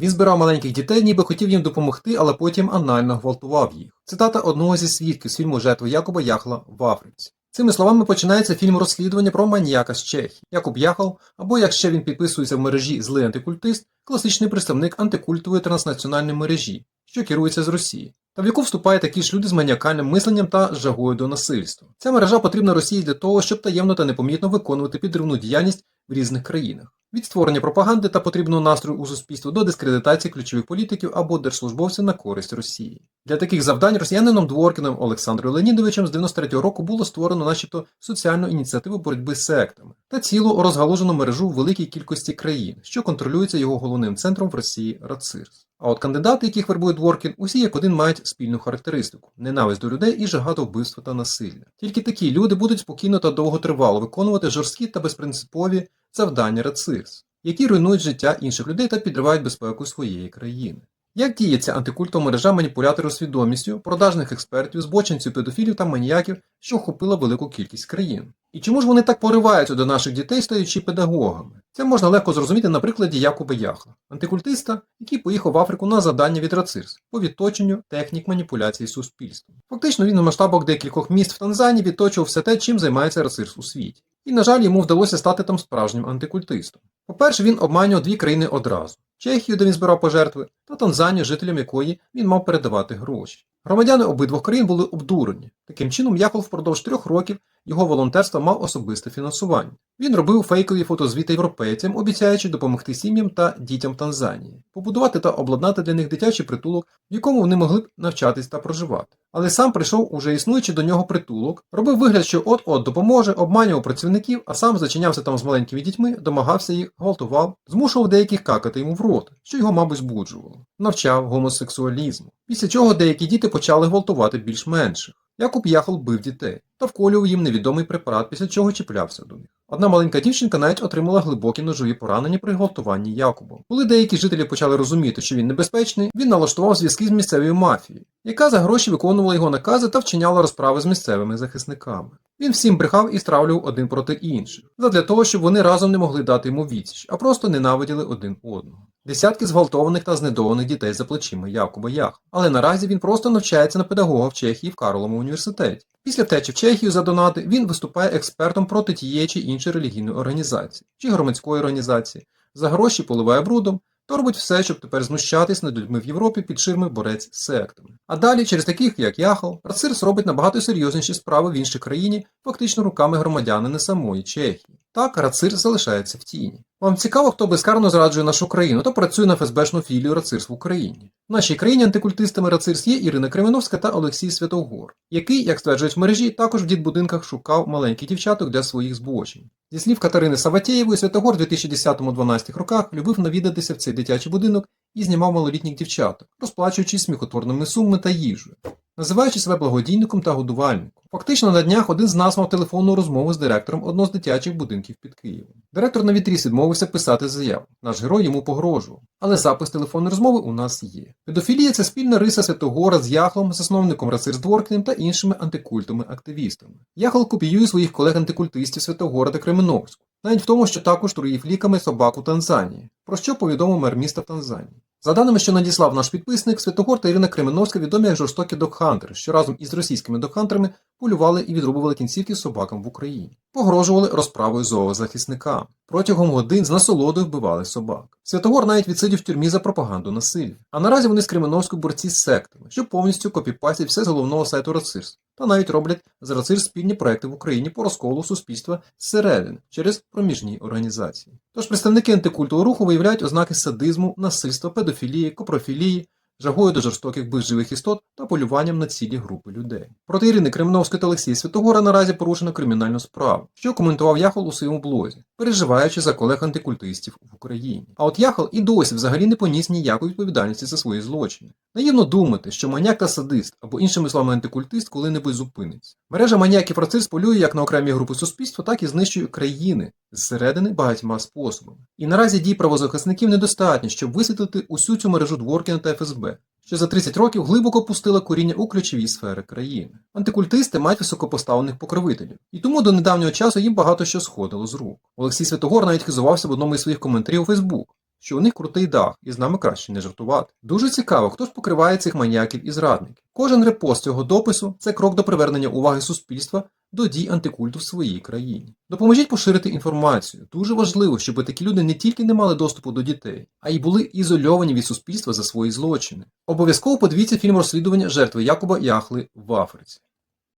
Він збирав маленьких дітей, ніби хотів їм допомогти, але потім анально гвалтував їх. Цитата одного зі свідків з фільму Жертви Якуба Яхла в Африці. Цими словами починається фільм розслідування про маніяка з Чехії. Якуб Яхал, або як ще він підписується в мережі злий антикультист, класичний представник антикультової транснаціональної мережі, що керується з Росії, та в яку вступають такі ж люди з маніакальним мисленням та жагою до насильства. Ця мережа потрібна Росії для того, щоб таємно та непомітно виконувати підривну діяльність в різних країнах. Від створення пропаганди та потрібного настрою у суспільство до дискредитації ключових політиків або держслужбовців на користь Росії. Для таких завдань росіянином Дворкіним Олександром Леонідовичем з 93-го року було створено начебто соціальну ініціативу боротьби з сектами та цілу розгалужену мережу великій кількості країн, що контролюється його головним центром в Росії РАЦИРС. А от кандидати, яких вербує Дворкін, усі як один мають спільну характеристику ненависть до людей і жага до вбивства та насилля. Тільки такі люди будуть спокійно та довготривало виконувати жорсткі та безпринципові завдання РАЦИРС, які руйнують життя інших людей та підривають безпеку своєї країни. Як діє ця антикультова мережа маніпуляторів свідомістю, продажних експертів, збочинців, педофілів та маніяків, що охопила велику кількість країн? І чому ж вони так пориваються до наших дітей, стаючи педагогами? Це можна легко зрозуміти на прикладі Якуба Яхла, антикультиста, який поїхав в Африку на завдання від РАЦИРС по відточенню технік маніпуляції суспільством. Фактично він у масштабах декількох міст в Танзанії відточував все те, чим займається РАЦИРС у світі. І, на жаль, йому вдалося стати там справжнім антикультистом. По-перше, він обманював дві країни одразу: Чехію, де він збирав пожертви, та Танзанію, жителям якої він мав передавати гроші. Громадяни обидвох країн були обдурені. Таким чином, Яхол впродовж трьох років його волонтерство мав особисте фінансування. Він робив фейкові фотозвіти європейцям, обіцяючи допомогти сім'ям та дітям Танзанії, побудувати та обладнати для них дитячий притулок, в якому вони могли б навчатись та проживати. Але сам прийшов уже існуючи до нього притулок, робив вигляд, що от-от допоможе, обманював працівників, а сам зачинявся там з маленькими дітьми, домагався їх, гвалтував, змушував деяких какати йому в рот, що його, мабуть, збуджувало, навчав гомосексуалізму. Після чого деякі діти почали гвалтувати більш менших. Якуб Яхол бив дітей та вколював їм невідомий препарат, після чого чіплявся до них. Одна маленька дівчинка навіть отримала глибокі ножові поранення при гвалтуванні Якубом. Коли деякі жителі почали розуміти, що він небезпечний, він налаштував зв'язки з місцевою мафією, яка за гроші виконувала його накази та вчиняла розправи з місцевими захисниками. Він всім брехав і стравлював один проти інших, задля того, щоб вони разом не могли дати йому відсіч, а просто ненавиділи один одного. Десятки зґвалтованих та знедованих дітей за плечима Якуба Ях. Але наразі він просто навчається на педагога в Чехії в Карловому університеті. Після втечі в Чехію за донати він виступає експертом проти тієї чи іншої релігійної організації чи громадської організації, за гроші поливає брудом, то робить все, щоб тепер знущатись над людьми в Європі під ширми борець з сектами. А далі, через таких як Яхал, Рацирс робить набагато серйозніші справи в іншій країні, фактично руками громадянина самої Чехії. Так, Рацирс залишається в тіні. Вам цікаво, хто безкарно зраджує нашу країну, то працює на ФСБшну філію Рацирс в Україні. В нашій країні антикультистами Рацирс є Ірина Кременовська та Олексій Святогор, який, як стверджують в мережі, також в дітбудинках шукав маленьких дівчаток для своїх збочень. Зі слів Катерини Саватєєвої, Святогор у 2010-12 роках любив навідатися в цей дитячий будинок і знімав малолітніх дівчаток, розплачуючись сміхотворними сумами та їжею, називаючи себе благодійником та годувальником. Фактично на днях один з нас мав телефонну розмову з директором одного з дитячих будинків під Києвом. Директор на відріз відмовився писати заяву. Наш герой йому погрожував. Але запис телефонної розмови у нас є. Педофілія це спільна риса Святогора з Яхлом, засновником Рацирс Дворкіним та іншими антикультовими активістами. Яхл копіює своїх колег-антикультистів Святогора та Кременовську. Навіть в тому, що також труїв ліками собаку Танзанії, про що повідомив мер міста Танзанії. За даними, що надіслав наш підписник, Святогор та Ірина Кременовська відомі як жорстокі докхантери, що разом із російськими докхантерами полювали і відрубували кінцівки собакам в Україні, погрожували розправою зоозахисникам. Протягом годин з насолодою вбивали собак. Святогор навіть відсидів в тюрмі за пропаганду насилля. А наразі вони з Кременовською борці з сектами, що повністю копіпастять все з головного сайту Рацирс, та навіть роблять з Рацирс спільні проекти в Україні по розколу суспільства зсередини через проміжні організації. Тож представники антикультового руху виявляють ознаки садизму, насильства, педофілії, копрофілії, жагою до жорстоких безживих істот та полюванням на цілі групи людей. Проти Ірини Кременовської та Олексія Святогора наразі порушено кримінальну справу, що коментував Яхол у своєму блозі, переживаючи за колег антикультистів в Україні. А от Яхол і досі взагалі не поніс ніякої відповідальності за свої злочини. Наївно думати, що маняк та садист або іншими словами антикультист коли-небудь зупиниться. Мережа маніяків Рацирс полює як на окремі групи суспільства, так і знищує країни зсередини багатьма способами. І наразі дій правозахисників недостатньо, щоб висвітлити усю цю мережу Дворкіна та ФСБ, що за 30 років глибоко пустила коріння у ключові сфери країни. Антикультисти мають високопоставлених покровителів, і тому до недавнього часу їм багато що сходило з рук. Олексій Святогор навіть хизувався в одному із своїх коментарів у Фейсбук. Що у них крутий дах, і з нами краще не жартувати. Дуже цікаво, хто ж покриває цих маніяків і зрадників. Кожен репост цього допису це крок до привернення уваги суспільства до дій антикульту в своїй країні. Допоможіть поширити інформацію. Дуже важливо, щоб такі люди не тільки не мали доступу до дітей, а й були ізольовані від суспільства за свої злочини. Обов'язково подивіться фільм розслідування жертви Якуба Яхли в Африці.